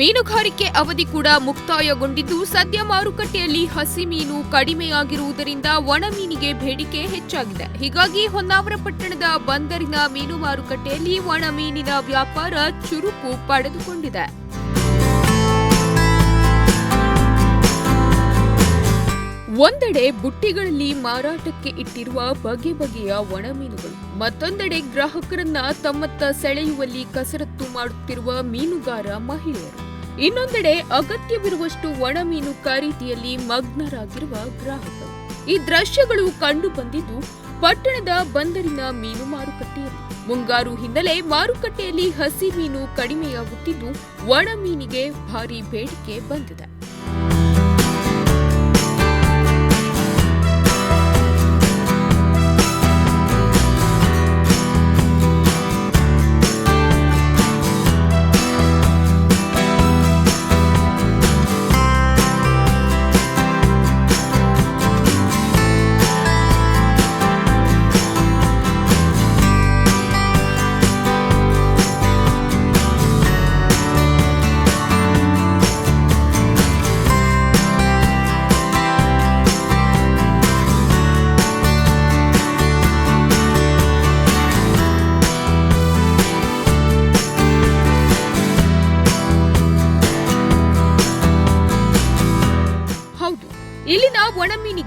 ಮೀನುಗಾರಿಕೆ ಅವಧಿ ಕೂಡ ಮುಕ್ತಾಯಗೊಂಡಿದ್ದು, ಸದ್ಯ ಮಾರುಕಟ್ಟೆಯಲ್ಲಿ ಹಸಿ ಮೀನು ಕಡಿಮೆಯಾಗಿರುವುದರಿಂದ ಒಣ ಮೀನಿಗೆ ಬೇಡಿಕೆ ಹೆಚ್ಚಾಗಿದೆ. ಹೀಗಾಗಿ ಹೊನ್ನಾವರ ಪಟ್ಟಣದ ಬಂದರಿನ ಮೀನು ಮಾರುಕಟ್ಟೆಯಲ್ಲಿ ಒಣ ಮೀನಿನ ವ್ಯಾಪಾರ ಚುರುಕು ಪಡೆದುಕೊಂಡಿದೆ. ಒಂದೆಡೆ ಬುಟ್ಟಿಗಳಲ್ಲಿ ಮಾರಾಟಕ್ಕೆ ಇಟ್ಟಿರುವ ಬಗೆ ಬಗೆಯ ಒಣ ಮೀನುಗಳು. ಮತ್ತೊಂದೆಡೆ ಗ್ರಾಹಕರನ್ನ ತಮ್ಮತ್ತ ಸೆಳೆಯುವಲ್ಲಿ ಕಸರತ್ತು ಮಾಡುತ್ತಿರುವ ಮೀನುಗಾರ ಮಹಿಳೆಯರು. ಇನ್ನೊಂದೆಡೆ ಅಗತ್ಯವಿರುವಷ್ಟು ಒಣ ಮೀನು ಖರೀದಿಯಲ್ಲಿ ಮಗ್ನರಾಗಿರುವ ಗ್ರಾಹಕರು. ಈ ದೃಶ್ಯಗಳು ಕಂಡು ಬಂದಿದ್ದು ಪಟ್ಟಣದ ಬಂದರಿನ ಮೀನು ಮಾರುಕಟ್ಟೆಯಲ್ಲಿ. ಮುಂಗಾರು ಹಿನ್ನೆಲೆ ಮಾರುಕಟ್ಟೆಯಲ್ಲಿ ಹಸಿ ಮೀನು ಕಡಿಮೆಯಾಗುತ್ತಿದ್ದು, ಒಣ ಮೀನಿಗೆ ಭಾರಿ ಬೇಡಿಕೆ ಬಂದಿದೆ.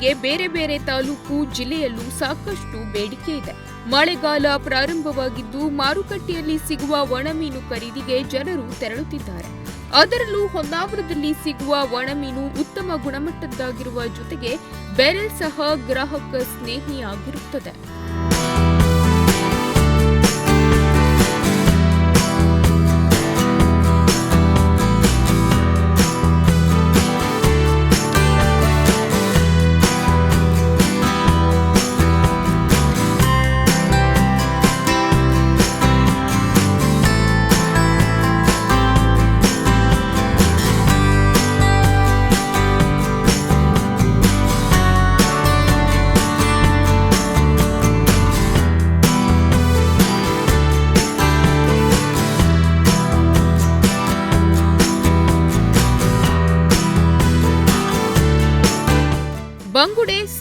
ಒಣಮೀನಿಗೆ ಬೇರೆ ಬೇರೆ ತಾಲೂಕು ಜಿಲ್ಲೆಯಲ್ಲೂ ಸಾಕಷ್ಟು ಬೇಡಿಕೆ ಇದೆ. ಮಳೆಗಾಲ ಪ್ರಾರಂಭವಾಗಿದ್ದು ಮಾರುಕಟ್ಟೆಯಲ್ಲಿ ಸಿಗುವ ಒಣಮೀನು ಖರೀದಿಗೆ ಜನರು ತೆರಳುತ್ತಿದ್ದಾರೆ. ಅದರಲ್ಲೂ ಹೊನ್ನಾವರದಲ್ಲಿ ಸಿಗುವ ಒಣಮೀನು ಉತ್ತಮ ಗುಣಮಟ್ಟದ್ದಾಗಿರುವ ಜೊತೆಗೆ ಬೆಲೆ ಸಹ ಗ್ರಾಹಕ ಸ್ನೇಹಿಯಾಗಿರುತ್ತದೆ.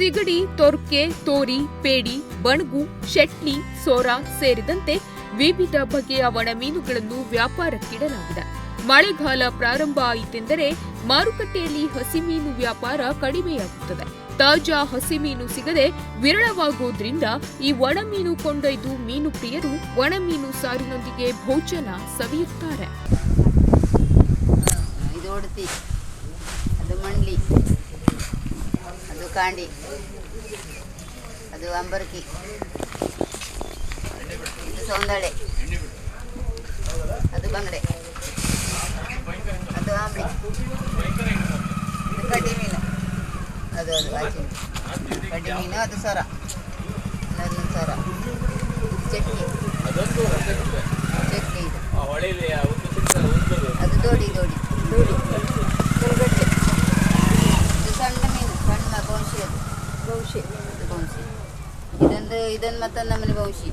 ಸಿಗಡಿ, ತೊರ್ಕೆ, ತೋರಿ, ಪೇಡಿ, ಬಣಗು, ಶೆಟ್ಲಿ, ಸೋರಾ ಸೇರಿದಂತೆ ವಿವಿಧ ಬಗೆಯ ಒಣಮೀನುಗಳನ್ನು ವ್ಯಾಪಾರಕ್ಕಿಡಲಾಗಿದೆ. ಮಳೆಗಾಲ ಪ್ರಾರಂಭ ಆಯಿತೆಂದರೆ ಮಾರುಕಟ್ಟೆಯಲ್ಲಿ ಹಸಿಮೀನು ವ್ಯಾಪಾರ ಕಡಿಮೆಯಾಗುತ್ತದೆ. ತಾಜಾ ಹಸಿಮೀನು ಸಿಗದೆ ವಿರಳವಾಗುವುದರಿಂದ ಈ ಒಣಮೀನು ಕೊಂಡೊಯ್ದು ಮೀನು ಪ್ರಿಯರು ಒಣಮೀನು ಸಾರಿನೊಂದಿಗೆ ಭೋಜನ ಸವಿಯುತ್ತಾರೆ. ಇದು ಉಡುತಿ ಅದು ಮಂಡ್ಲಿ ಅದು ಕಾಂಡಿ ಅದು ಅಂಬರ್ಕಿ ಇದು ಸೌಂದಳೆ ಅದು ಬಂಗಡೆ ಅದು ಆಂಬಳಿ ಇದು ಕಡ್ಡಿ ಮೀನು ಅದು ಅದು ಆಚೆ ಕಡ್ಡಿ ಮೀನು ಅದು ಸೊರ ಅದೊಂದು ಸೊರ ಚಟ್ನಿ ಚಟ್ನಿ ಇದು ಅದು ದೋಡಿ ದೋಡಿ ದೋಡಿ ಕೆಳಗಟ್ಟೆ ಇದು ಸಣ್ಣ ಮೀನು ಸಣ್ಣ ಬೌಂಶಿ ಅದು ಬೌಶಿ ಅದು ಬೌಂಶಿ ಇದೊಂದು ಇದೊಂದು ಮತ್ತೊಂದು ನಮ್ಮನೆ ಬೌಶಿ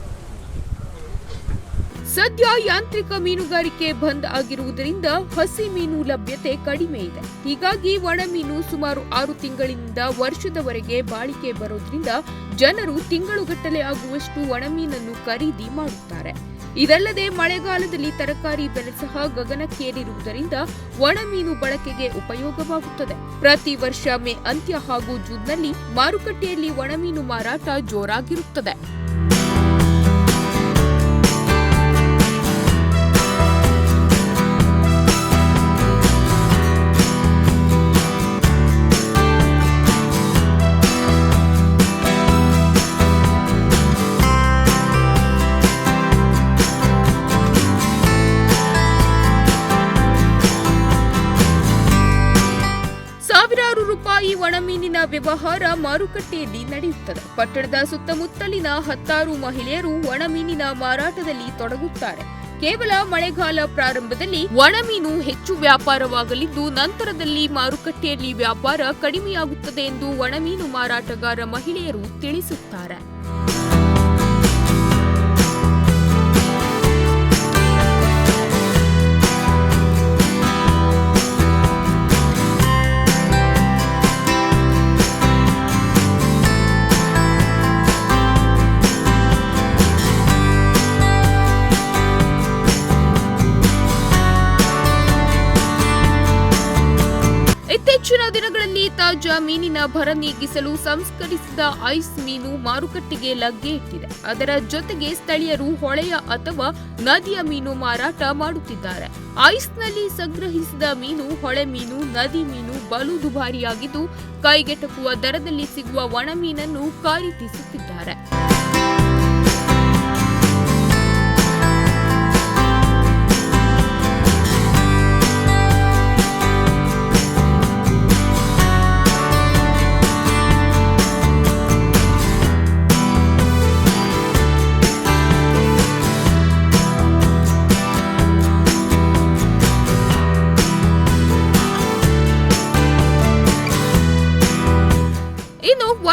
ಸದ್ಯ ಯಾಂತ್ರಿಕ ಮೀನುಗಾರಿಕೆ ಬಂದ್ ಆಗಿರುವುದರಿಂದ ಹಸಿ ಮೀನು ಲಭ್ಯತೆ ಕಡಿಮೆ ಇದೆ. ಹೀಗಾಗಿ ಒಣ ಮೀನು ಸುಮಾರು ಆರು ತಿಂಗಳಿನಿಂದ ವರ್ಷದವರೆಗೆ ಬಾಳಿಕೆ ಬರೋದ್ರಿಂದ ಜನರು ತಿಂಗಳುಗಟ್ಟಲೆ ಆಗುವಷ್ಟು ಒಣ ಮೀನನ್ನು ಖರೀದಿ ಮಾಡುತ್ತಾರೆ. ಇದಲ್ಲದೆ ಮಳೆಗಾಲದಲ್ಲಿ ತರಕಾರಿ ಬೆಲೆ ಸಹ ಗಗನಕ್ಕೇರಿರುವುದರಿಂದ ಒಣ ಮೀನು ಬಳಕೆಗೆ ಉಪಯೋಗವಾಗುತ್ತದೆ. ಪ್ರತಿ ವರ್ಷ ಮೇ ಅಂತ್ಯ ಹಾಗೂ ಜೂನ್ನಲ್ಲಿ ಮಾರುಕಟ್ಟೆಯಲ್ಲಿ ಒಣ ಮೀನು ಮಾರಾಟ ಜೋರಾಗಿರುತ್ತದೆ. ವ್ಯವಹಾರ ಮಾರುಕಟ್ಟೆಯಲ್ಲಿ ನಡೆಯುತ್ತದೆ. ಪಟ್ಟಣದ ಸುತ್ತಮುತ್ತಲಿನ ಹತ್ತಾರು ಮಹಿಳೆಯರು ಒಣಮೀನಿನ ಮಾರಾಟದಲ್ಲಿ ತೊಡಗುತ್ತಾರೆ. ಕೇವಲ ಮಳೆಗಾಲ ಪ್ರಾರಂಭದಲ್ಲಿ ಒಣಮೀನು ಹೆಚ್ಚು ವ್ಯಾಪಾರವಾಗಲಿದ್ದು, ನಂತರದಲ್ಲಿ ಮಾರುಕಟ್ಟೆಯಲ್ಲಿ ವ್ಯಾಪಾರ ಕಡಿಮೆಯಾಗುತ್ತದೆ ಎಂದು ಒಣಮೀನು ಮಾರಾಟಗಾರ ಮಹಿಳೆಯರು ತಿಳಿಸುತ್ತಾರೆ. ತಾಜಾ ಮೀನಿನ ಭರ ನೀಗಿಸಲು ಸಂಸ್ಕರಿಸಿದ ಐಸ್ ಮೀನು ಮಾರುಕಟ್ಟೆಗೆ ಲಗ್ಗೆ ಇಟ್ಟಿದೆ. ಅದರ ಜೊತೆಗೆ ಸ್ಥಳೀಯರು ಹೊಳೆಯ ಅಥವಾ ನದಿಯ ಮೀನು ಮಾರಾಟ ಮಾಡುತ್ತಿದ್ದಾರೆ. ಐಸ್ನಲ್ಲಿ ಸಂಗ್ರಹಿಸಿದ ಮೀನು, ಹೊಳೆ ಮೀನು, ನದಿ ಮೀನು ಬಲು ದುಬಾರಿಯಾಗಿದ್ದು ಕೈಗೆಟಕುವ ದರದಲ್ಲಿ ಸಿಗುವ ಒಣ ಮೀನನ್ನು ಖರೀದಿಸುತ್ತಿದ್ದಾರೆ.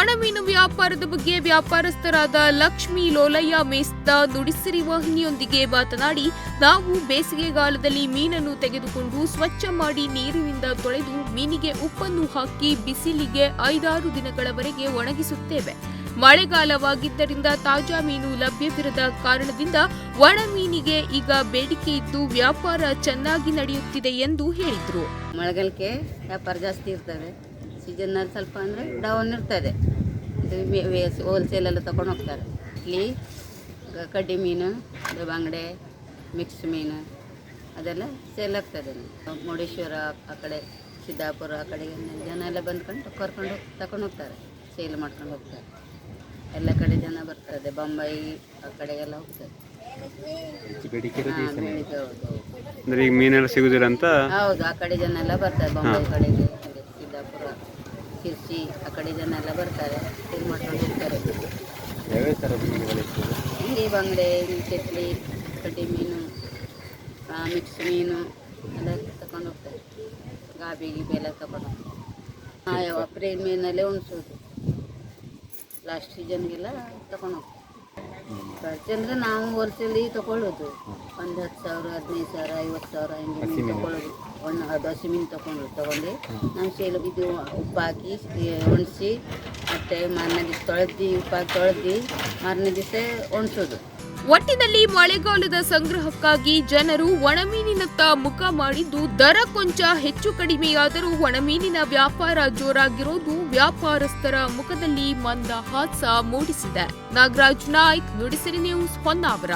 ಒಣಮೀನು ವ್ಯಾಪಾರದ ಬಗ್ಗೆ ವ್ಯಾಪಾರಸ್ಥರಾದ ಲಕ್ಷ್ಮಿ ಲೋಲಯ್ಯ ಮೇಸ್ತ ನುಡಿಸಿರಿ ವಾಹಿನಿಯೊಂದಿಗೆ ಮಾತನಾಡಿ, ನಾವು ಬೇಸಿಗೆಗಾಲದಲ್ಲಿ ಮೀನನ್ನು ತೆಗೆದುಕೊಂಡು ಸ್ವಚ್ಛ ಮಾಡಿ ನೀರಿನಿಂದ ತೊಳೆದು ಮೀನಿಗೆ ಉಪ್ಪನ್ನು ಹಾಕಿ ಬಿಸಿಲಿಗೆ ಐದಾರು ದಿನಗಳವರೆಗೆ ಒಣಗಿಸುತ್ತೇವೆ. ಮಳೆಗಾಲವಾಗಿದ್ದರಿಂದ ತಾಜಾ ಮೀನು ಲಭ್ಯವಿರದ ಕಾರಣದಿಂದ ಒಣ ಮೀನಿಗೆ ಈಗ ಬೇಡಿಕೆ ಇದ್ದು ವ್ಯಾಪಾರ ಚೆನ್ನಾಗಿ ನಡೆಯುತ್ತಿದೆ ಎಂದು ಹೇಳಿದರು. ಮಳೆಗಾಲಕ್ಕೆ ವ್ಯಾಪಾರ ಜಾಸ್ತಿ ಇರ್ತದೆ. ಸೀಸನ್ನಲ್ಲಿ ಸ್ವಲ್ಪ ಅಂದರೆ ಡೌನ್ ಇರ್ತದೆ. ಇದು ಹೋಲ್ಸೇಲೆಲ್ಲ ತಗೊಂಡು ಹೋಗ್ತಾರೆ. ಇಲ್ಲಿ ಕಡ್ಡಿ ಮೀನು ಬಂಗಡೆ ಮಿಕ್ಸ್ ಮೀನು ಅದೆಲ್ಲ ಸೇಲ್ ಆಗ್ತದೆ. ಮುರುಡೇಶ್ವರ ಆ ಕಡೆ ಸಿದ್ದಾಪುರ ಆ ಕಡೆಗೆ ಜನ ಎಲ್ಲ ಬಂದ್ಕೊಂಡು ಕರ್ಕೊಂಡು ತಗೊಂಡು ಹೋಗ್ತಾರೆ ಸೇಲ್ ಮಾಡ್ಕೊಂಡು ಹೋಗ್ತಾರೆ. ಎಲ್ಲ ಕಡೆ ಜನ ಬರ್ತದೆ ಬೊಂಬೈ ಆ ಕಡೆಗೆಲ್ಲ ಹೋಗ್ತದೆ. ಹೌದು ಈಗ ಮೀನೆಲ್ಲ ಸಿಗುದಿಲ್ಲ ಅಂತ? ಹೌದು ಆ ಕಡೆ ಜನ ಎಲ್ಲ ಬರ್ತಾರೆ ಬೊಂಬೈ ಕಡೆಗೆ ಸಿದ್ದಾಪುರ. ಶಿರ್ಸಿ ಆ ಕಡೆ ಜನ ಎಲ್ಲ ಬರ್ತಾರೆ ಫಿಲ್ ಮಾಡ್ಕೊಂಡು ಹೋಗ್ತಾರೆ. ಯಾವ್ಯಾವ ಥರ ಮೀನುಗಳು ಇಲ್ಲಿ ಬಂಗಡೆ ಚಟ್ಲಿ ಕಡ್ಡಿ ಮೀನು ಮಿಕ್ಸ್ ಮೀನು ಎಲ್ಲ ತಗೊಂಡು ಹೋಗ್ತಾರೆ. ಗಾಬಿ ಗೀಬಿ ಎಲ್ಲ ತಗೊಂಡು ಹೋಗ್ತಾರೆ. ಹಾಂ ಯಾವ ಅಪ್ರಿಲ್ ಮೀನಲ್ಲೇ ಉಣಿಸೋದು. ಲಾಸ್ಟ್ ಸೀಸನ್ಗೆಲ್ಲ ತಗೊಂಡು ಹೋಗ್ತಾರೆ. ಖರ್ಚು ಅಂದರೆ ನಾವು ವರ್ಷದಲ್ಲಿ ತೊಗೊಳ್ಳೋದು ಒಂದು ಹತ್ತು ಸಾವಿರ ಹದಿನೈದು ಸಾವಿರ ಐವತ್ತು ಸಾವಿರ ಹಿಂಗೆ ಮೀನು. ತಗೊಳ್ಳೋದು ಒಣ ಅದು ಹಸಿ ಮೀನು ತೊಗೊಂಡು ತಗೊಂಡು ನಾವು ಸೇಲ್ ಇದು ಉಪ್ಪು ಹಾಕಿ ಒಣಸಿ ಮತ್ತು ಮಾರನೇ ದಿವಸ ತೊಳೆದು ಉಪ್ಪು ಹಾಕಿ ತೊಳೆದು ಮಾರನೇ ದಿವಸ ಒಣಸೋದು. ಒಟ್ಟಿನಲ್ಲಿ ಮಳೆಗಾಲದ ಸಂಗ್ರಹಕ್ಕಾಗಿ ಜನರು ಒಣಮೀನಿನತ್ತ ಮುಖ ಮಾಡಿದ್ದು ದರ ಕೊಂಚ ಹೆಚ್ಚು ಕಡಿಮೆಯಾದರೂ ಒಣಮೀನಿನ ವ್ಯಾಪಾರ ಜೋರಾಗಿರೋದು ವ್ಯಾಪಾರಸ್ಥರ ಮುಖದಲ್ಲಿ ಮಂದಹಾಸ ಮೂಡಿಸಿದೆ. ನಾಗರಾಜ್ ನಾಯ್ಕ್, ನುಡಿಸಿರಿ ನ್ಯೂಸ್ ಹೊನ್ನಾವರ.